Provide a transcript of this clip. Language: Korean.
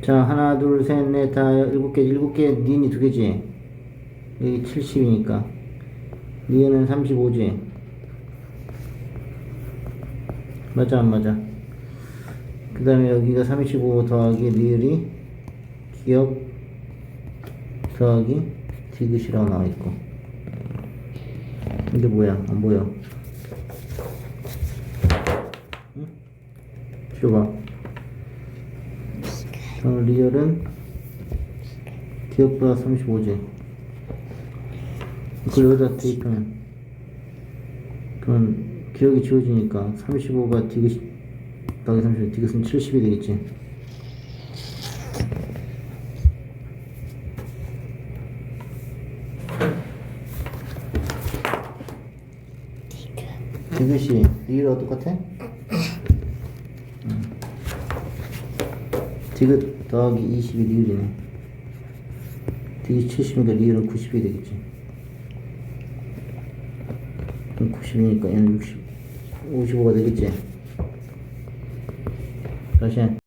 자, 하나, 둘, 셋, 넷, 다, 일곱 개, 일곱 개, 니은이 두 개지? 여기 70이니까. 니은은 35지? 맞아, 안 맞아? 그 다음에 여기가 35 더하기 리을이 기억 더하기 디귿이라고 나와있고. 이게 뭐야? 안 보여. 응? 줘봐. 그럼 리얼은 기억보다 35지. 그걸 여기다 대입하면 그럼 기억이 지워지니까 35가 디귿 더하기 35 디귿은 70이 되겠지. 디귿이 리얼하고 똑같아? 디귿 더하기 20이 리을이네. 디귿 70이니까 리을은 90이 되겠지. 그럼 90이니까 얘는 60, 55가 되겠지. 다시 해.